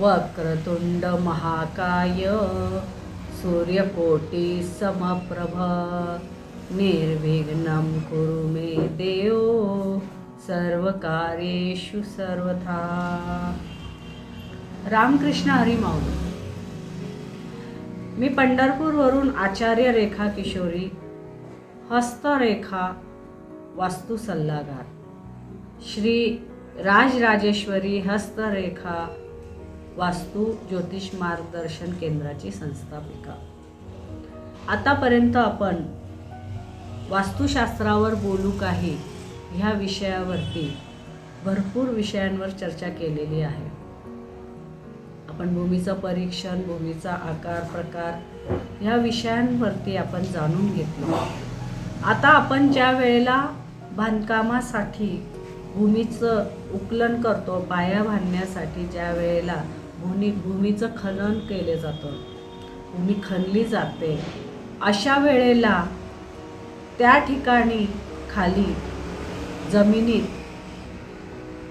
वक्रतुंड महाकाय सूर्यकोटी समप्रभ निर्विघ्नं कुरु मे देव सर्वकार्येषु सर्वथा। रामकृष्ण हरिमाऊ मी पंढरपूरवरून आचार्य रेखा किशोरी हस्तरेखा वास्तू सल्लागार श्री राजराजेश्वरी हस्तरेखा वास्तू ज्योतिष मार्गदर्शन केंद्राची संस्थापिका. आतापर्यंत आपण वास्तुशास्त्रावर बोलू काही ह्या विषयावरती भरपूर विषयांवर चर्चा केलेली आहे. आपण भूमीचं परीक्षण भूमीचा आकार प्रकार ह्या विषयांवरती आपण जाणून घेतलो. आता आपण ज्या वेळेला बांधकामासाठी भूमीचं उकलन करतो पाया बांधण्यासाठी ज्या वेळेला भूमी भूमीचं खनन केले जातं भूमी खणली जाते अशा वेळेला त्या ठिकाणी खाली जमिनीत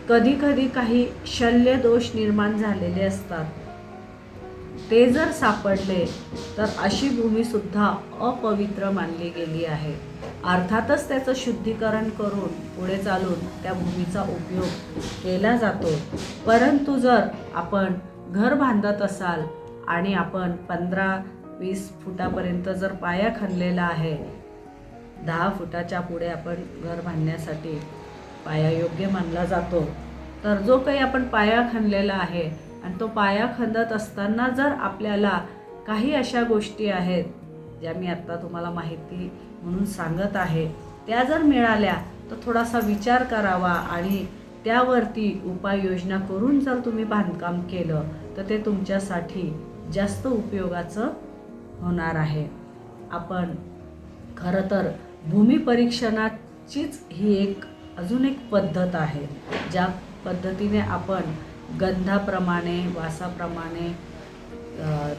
कधी कधी काही शल्य दोष निर्माण झालेले असतात. ते जर सापडले तर अशी भूमीसुद्धा अपवित्र मानली गेली आहे. अर्थातच त्याचं शुद्धीकरण करून पुढे चालून त्या भूमीचा उपयोग केला जातो. परंतु जर आपण घर बांधत असाल आणि आपण पंधरा वीस फुटापर्यंत जर पाया खणलेला आहे दहा फुटाच्या पुढे आपण घर बांधण्यासाठी पाया योग्य मानला जातो. तर जो काही आपण पाया खणलेला आहे आणि तो पाया खंदत असताना जर आपल्याला काही अशा गोष्टी आहेत ज्या मी आत्ता तुम्हाला माहिती म्हणून सांगत आहे त्या जर मिळाल्या तर थोडासा विचार करावा आणि त्यावरती उपाययोजना करून जर तुम्ही बांधकाम केलं तर ते तुमच्यासाठी जास्त उपयोगाचं होणार आहे. आपण खरं तर भूमी परीक्षणाचीच ही एक अजून एक पद्धत आहे ज्या पद्धतीने आपण गंधाप्रमाणे वासाप्रमाणे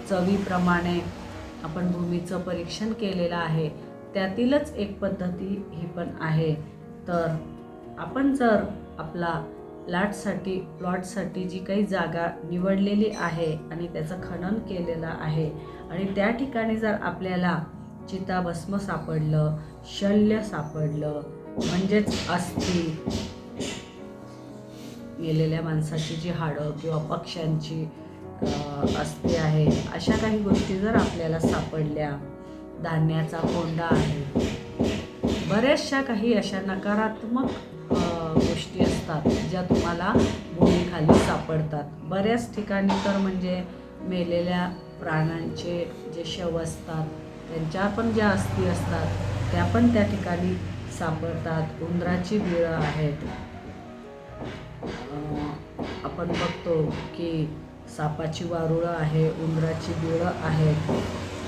चवीप्रमाणे आपण भूमीचं परीक्षण केलेलं आहे. त्यातीलच एक पद्धती ही पण आहे. तर आपण जर आपला लाटसाठी प्लॉटसाठी जी काही जागा निवडलेली आहे आणि त्याचं खनन केलेलं आहे आणि त्या ठिकाणी जर आपल्याला चिताभस्म सापडलं शल्य सापडलं म्हणजेच अस्थि गेलेल्या माणसाची जी हाडं किंवा पक्ष्यांची अ, आहे. अशा काही गोष्टी जर आपल्याला सापडल्या धान्याचा कोंडा आहे बऱ्याचशा काही अशा नकारात्मक गोष्टी असतात ज्या तुम्हाला भूमीखाली सापडतात. बऱ्याच ठिकाणी तर म्हणजे मेलेल्या प्राण्यांचे जे शव असतात त्यांच्या पण ज्या अस्थी असतात त्या पण त्या ठिकाणी सापडतात. उंदराची बिळं आहेत. आपण बघतो की सापाची वारुळं आहे उंदराची बिळं आहेत.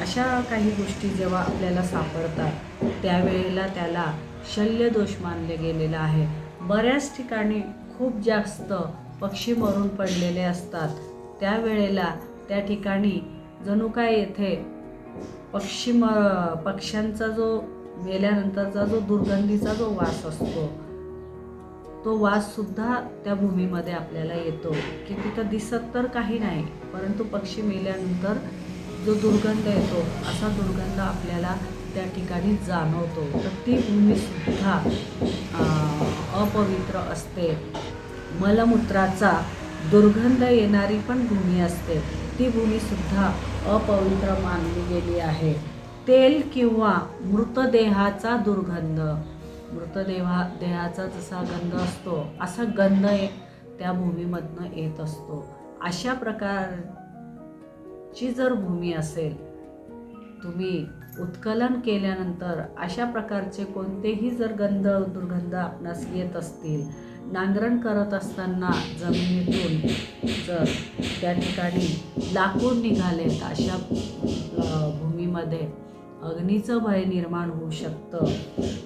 अशा काही गोष्टी जेव्हा आपल्याला सापडतात त्यावेळेला त्याला शल्यदोष मानले गेलेला आहे बऱ्याच ठिकाणी खूप जास्त पक्षी मरून पडलेले असतात. त्यावेळेला त्या ठिकाणी जणू काय येथे पक्षी म पक्ष्यांचा जो मेल्यानंतरचा जो दुर्गंधीचा जो वास असतो तो वाससुद्धा त्या भूमीमध्ये आपल्याला येतो की तिथं दिसत तर काही नाही परंतु पक्षी मेल्यानंतर जो दुर्गंध येतो असा दुर्गंध आपल्याला त्या ठिकाणी जाणवतो. तर ती भूमीसुद्धा अपवित्र असते. मलमूत्राचा दुर्गंध येणारी पण भूमी असते. ती भूमीसुद्धा अपवित्र मानली गेली आहे. तेल किंवा मृतदेहाचा दुर्गंध मृतदेहा देहाचा जसा गंध असतो असा गंध एक त्या भूमीमधनं येत असतो. अशा प्रकारची जर भूमी असेल तुम्ही उत्कलन केल्यानंतर अशा प्रकारचे कोणतेही जर गंध दुर्गंध आपणास येत असतील नांगरण करत असताना जमिनीतून जर त्या ठिकाणी लाकूड निघालेत अशा भूमीमध्ये अग्नीचं भय निर्माण होऊ शकतं.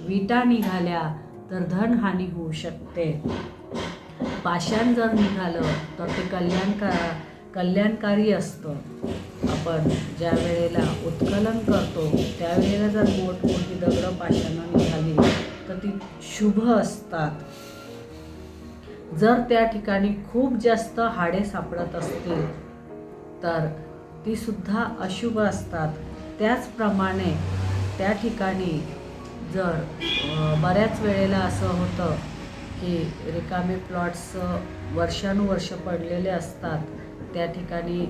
विटा निघाल्या तर धनहानी होऊ शकते. पाषाण जर निघालं तर ते कल्याणका कल्याणकारी असतं. आपण ज्या वेळेला उत्कलन करतो त्यावेळेला जर मोठमोठी दगडं पाषाणं निघाली तर ती शुभ असतात. जर त्या ठिकाणी खूप जास्त हाडे सापडत असतील तर ती सुद्धा अशुभ असतात. त्याचप्रमाणे त्या ठिकाणी जर बऱ्याच वेळेला असं होतं की रिकामे प्लॉट्स वर्षानुवर्ष पडलेले असतात. त्या ठिकाणी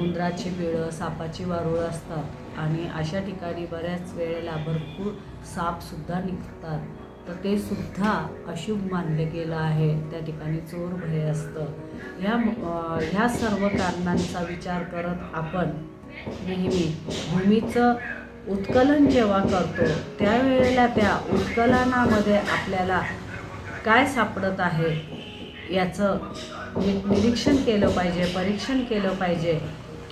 उंदराची बिळं सापाची वारुळं असतात. आणि अशा ठिकाणी बऱ्याच वेळेला भरपूर सापसुद्धा निघतात. तर ते सुद्धा अशुभ मानले गेलं आहे. त्या ठिकाणी चोर भय असतं. ह्या ह्या सर्व कारणांचा विचार करत आपण नेहमी भूमीचं उत्कलन जेव्हा करतो त्यावेळेला त्या उत्कलनामध्ये आपल्याला काय सापडत आहे याचं नि- निरीक्षण केलं पाहिजे परीक्षण केलं पाहिजे.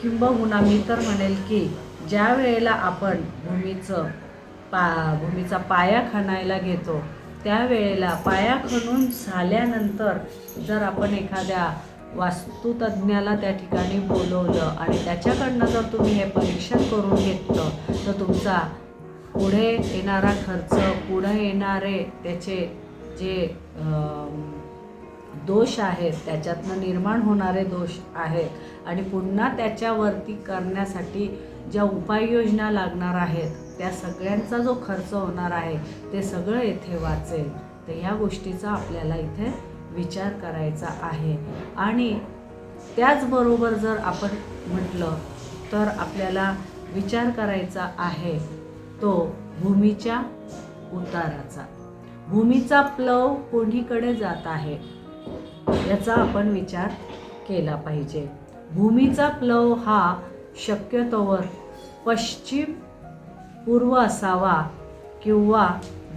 किंबहुना मी तर म्हणेल की ज्या वेळेला आपण भूमीचं पा भूमीचा पाया खणायला घेतो त्यावेळेला पाया खणून झाल्यानंतर जर आपण एखाद्या वास्तुतज्ञाला त्या ठिकाणी बोलवलं. आणि त्याच्याकडनं जर तुम्ही हे परीक्षण करून घेतलं तर तुमचा पुढे येणारा खर्च पुढे येणारे त्याचे जे दोष आहेत त्याच्यातनं निर्माण होणारे दोष आहेत आणि पुन्हा त्याच्यावरती करण्यासाठी ज्या उपाययोजना लागणार आहेत त्या सगळ्यांचा जो खर्च होणार आहे ते सगळं येथे वाचेल. तर ह्या गोष्टीचा आपल्याला इथे विचार करायचा आहे. आणि त्याचबरोबर जर आपण म्हटलं तर आपल्याला विचार करायचा आहे तो भूमीच्या उताराचा. भूमीचा प्लव कोणीकडे जात आहे? याचा आपण विचार केला पाहिजे. भूमीचा प्लव हा शक्यतोवर पश्चिम पूर्व असावा किंवा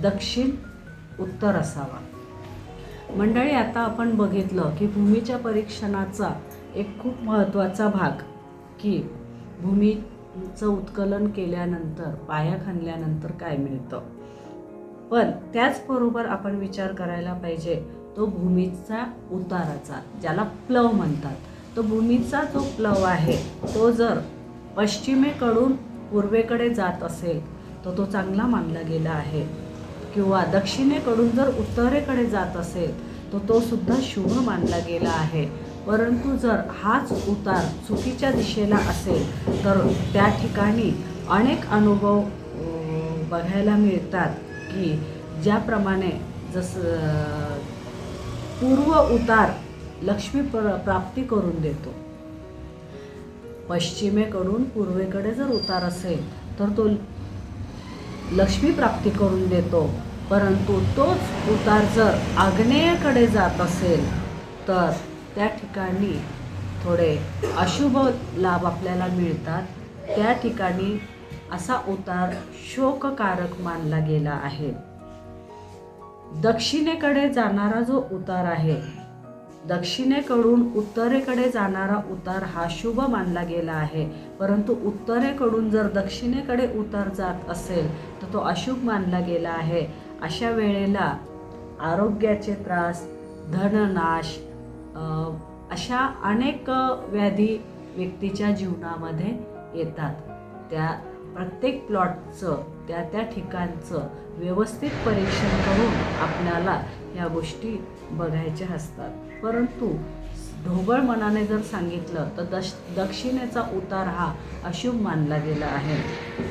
दक्षिण उत्तर असावा. मंडळी आता आपण बघितलं की भूमीच्या परीक्षणाचा एक खूप महत्त्वाचा भाग की भूमीचं उत्कलन केल्यानंतर पाया खणल्यानंतर काय मिळतं. पण त्याचबरोबर आपण विचार करायला पाहिजे तो भूमीचा उताराचा ज्याला प्लव म्हणतात. तो भूमीचा जो प्लव आहे तो जर पश्चिमेकडून पूर्वेकडे जात असेल तर तो चांगला मानला गेला आहे. किंवा दक्षिणेकडून जर उत्तरेकडे जात असेल तर तो सुद्धा शुभ मानला गेला आहे. परंतु जर हाच उतार चुकीच्या दिशेला असेल तर त्या ठिकाणी अनेक अनुभव बघायला मिळतात की ज्याप्रमाणे जसं पूर्व उतार लक्ष्मी प्र प्राप्ती करून देतो. पश्चिमेकडून पूर्वेकडे जर उतार असेल तर तो लक्ष्मी प्राप्ती करून देतो. परंतु तोच उतार जर आग्नेयकडे जात असेल तर त्या ठिकाणी थोडे अशुभ लाभ आपल्याला मिळतात. त्या ठिकाणी असा उतार शोककारक मानला गेला आहे. दक्षिणेकडे जाणारा जो उतार आहे दक्षिणेकडून उत्तरेकडे जाणारा उतार हा शुभ मानला गेला आहे. परंतु उत्तरेकडून जर दक्षिणेकडे उतार जात असेल तर तो अशुभ मानला गेला आहे. अशा वेळेला आरोग्याचे त्रास धननाश अशा अनेक व्याधी व्यक्तीच्या जीवनामध्ये येतात. त्या प्रत्येक प्लॉटचं त्या त्या ठिकाणचं व्यवस्थित परीक्षण करून आपल्याला या गोष्टी बघायच्या असतात. परंतु ढोबळ मनाने जर सांगितलं तर दश दक्षिणेचा उतार हा अशुभ मानला गेला आहे.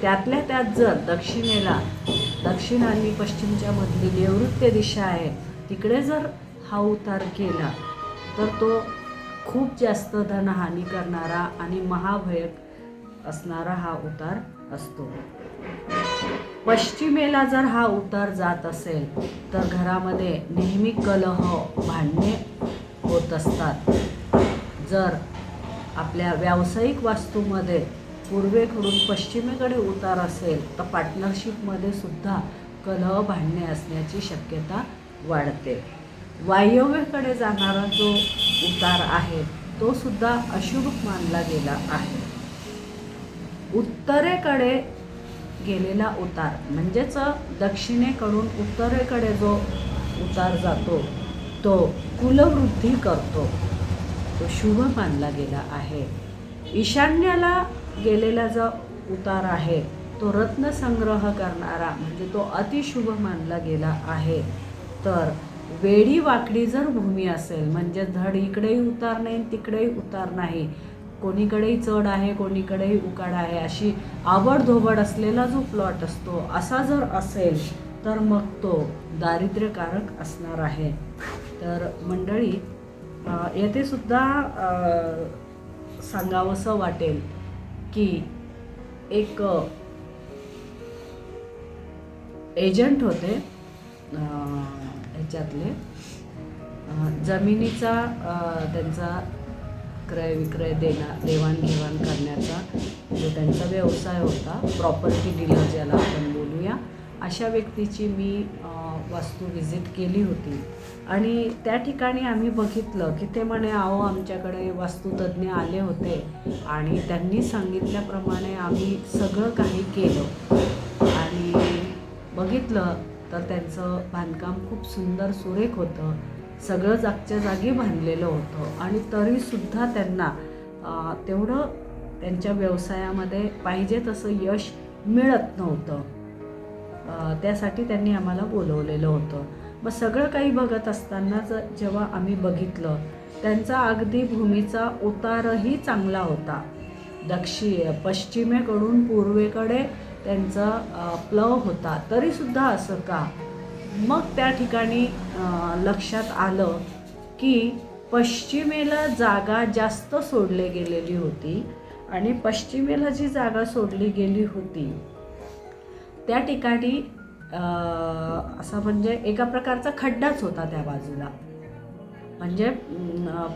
त्यातल्या त्यात जर दक्षिणेला दक्षिण आणि पश्चिमच्या मधली नैऋत्य दिशा आहे तिकडे जर हा उतार केला तर तो खूप जास्त धनहानी करणारा आणि महाभयक असणारा हा उतार असतो. पश्चिमेला जर हा उतार जात असेल तर घरामध्ये नेहमी कलह भांडणे होत असतात. जर आपल्या व्यावसायिक वास्तूमध्ये पूर्वेकडून पश्चिमेकडे उतार असेल तर पार्टनरशिपमध्ये सुद्धा कलह भांडणे असण्याची शक्यता वाढते. वायव्येकडे जाणारा जो उतार आहे तो सुद्धा अशुभ मानला गेला आहे. उत्तरेकडे गेलेला उतार. म्हणजेच दक्षिणेकडून उत्तरेकडे जो उतार जातो तो कुलवृद्धी करतो. तो शुभ मानला गेला आहे. ईशान्याला गेलेला जो उतार आहे तो रत्नसंग्रह करणारा म्हणजे तो अतिशुभ मानला गेला आहे. तर वेडी वाकडी जर भूमी असेल म्हणजे धड इकडेही उतार नाही तिकडेही उतार नाही कोणीकडेही चढ आहे कोणीकडेही उकाड आहे अशी आवड असलेला जो प्लॉट असतो असा जर असेल तर मग तो दारिद्र्यकारक असणार आहे. तर मंडळी येथे सुद्धा सांगावंसं वाटेल की एक एजंट होते ह्याच्यातले जमिनीचा त्यांचा क्रय विक्रय देणार देवाणघेवाण करण्याचा जो त्यांचा व्यवसाय होता प्रॉपर्टी डीलर ज्याला आपण बोलूया. अशा व्यक्तीची मी वास्तू व्हिजिट केली होती. आणि त्या ठिकाणी आम्ही बघितलं की ते म्हणे अहो आमच्याकडे वास्तुतज्ञ आले होते आणि त्यांनी सांगितल्याप्रमाणे आम्ही सगळं काही केलं. आणि बघितलं तर त्यांचं बांधकाम खूप सुंदर सुरेख होतं. सगळं जागच्या जागी बांधलेलं होतं. आणि तरीसुद्धा त्यांना तेवढं त्यांच्या व्यवसायामध्ये पाहिजे तसं यश मिळत नव्हतं. त्यासाठी त्यांनी आम्हाला बोलवलेलं होतं. मग सगळं काही बघत असतानाच जेव्हा आम्ही बघितलं त्यांचा अगदी भूमीचा उतारही चांगला होता. दक्षि पश्चिमेकडून पूर्वेकडे त्यांचा प्लव होता. तरीसुद्धा असं का? मग त्या ठिकाणी लक्षात आलं की पश्चिमेला जागा जास्त सोडली गेलेली होती आणि पश्चिमेला जी जागा सोडली गेली होती त्या ठिकाणी असा म्हणजे एका प्रकारचा खड्डाच होता त्या बाजूला. म्हणजे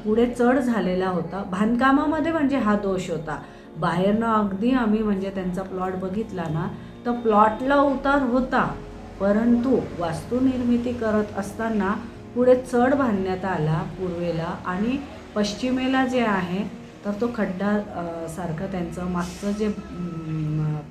पुढे चढ झालेला होता. बांधकामामध्ये म्हणजे हा दोष होता. बाहेरनं अगदी आम्ही म्हणजे त्यांचा प्लॉट बघितला ना तर प्लॉटला उतार होता. परंतु वास्तुनिर्मिती करत असताना पुढे चढ बांधण्यात आला पूर्वेला आणि पश्चिमेला जे आहे तर तो खड्डा सारखं त्यांचं मागचं जे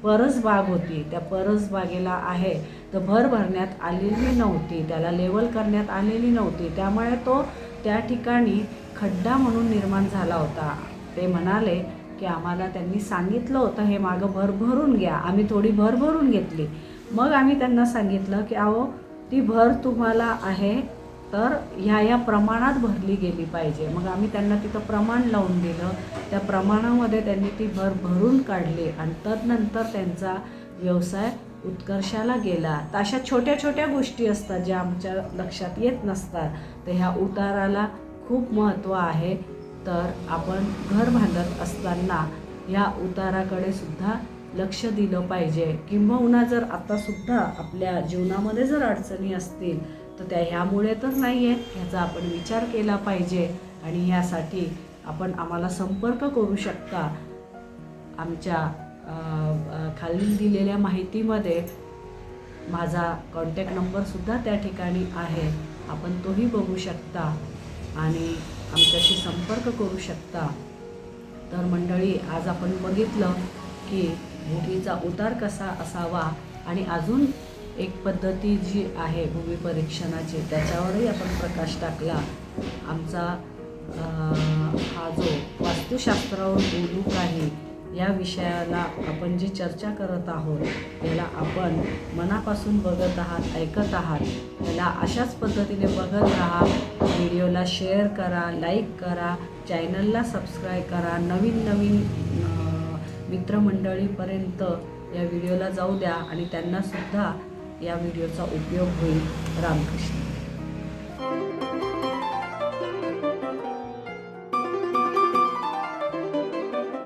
परस बाग होती त्या परस बागेला आहे तर भर भरण्यात आलेली नव्हती त्याला लेवल करण्यात आलेली नव्हती. त्यामुळे तो त्या ठिकाणी खड्डा म्हणून निर्माण झाला होता. ते म्हणाले की आम्हाला त्यांनी सांगितलं होतं हे मागं भर भरून घ्या आम्ही थोडी भर भरून घेतली. मग आम्ही त्यांना सांगितलं की अहो ती भर तुम्हाला आहे तर ह्या या प्रमाणात भरली गेली पाहिजे. मग आम्ही त्यांना तिथं प्रमाण लावून दिलं. त्या प्रमाणामध्ये त्यांनी ती भर भरून काढली आणि तदनंतर त्यांचा व्यवसाय उत्कर्षाला गेला. तर अशा छोट्या छोट्या गोष्टी असतात ज्या आमच्या लक्षात येत नसतात. तर ह्या उताराला खूप महत्त्व आहे. तर आपण घर बांधत असताना ह्या उताराकडे सुद्धा लक्ष दिलं पाहिजे. किंबहुना जर आतासुद्धा आपल्या जीवनामध्ये जर अडचणी असतील तर त्या ह्यामुळे तर नाही आहेत ह्याचा आपण विचार केला पाहिजे आणि ह्यासाठी आपण आम्हाला संपर्क करू शकता. आमच्या खालील दिलेल्या माहितीमध्ये माझा कॉन्टॅक्ट नंबरसुद्धा त्या ठिकाणी आहे. आपण तोही बघू शकता आणि आमच्याशी संपर्क करू शकता. तर मंडळी आज आपण बघितलं की भूमीचा उतार कसा असावा आणि अजून एक पद्धती जी आहे भूमी परीक्षणाची त्याच्यावरही आपण प्रकाश टाकला. आमचा हा जो वास्तुशास्त्रावर बोलू काही या विषयाला आपण जी चर्चा करत आहोत याला आपण मनापासून बघत आहात ऐकत आहात याला अशाच पद्धतीने बघत राहा. व्हिडिओला शेअर करा लाईक करा चॅनलला सबस्क्राईब करा. नवीन नवीन मित्रमंडळीपर्यंत या व्हिडिओला जाऊ द्या आणि त्यांनासुद्धा या व्हिडिओचा उपयोग होईल. रामकृष्ण.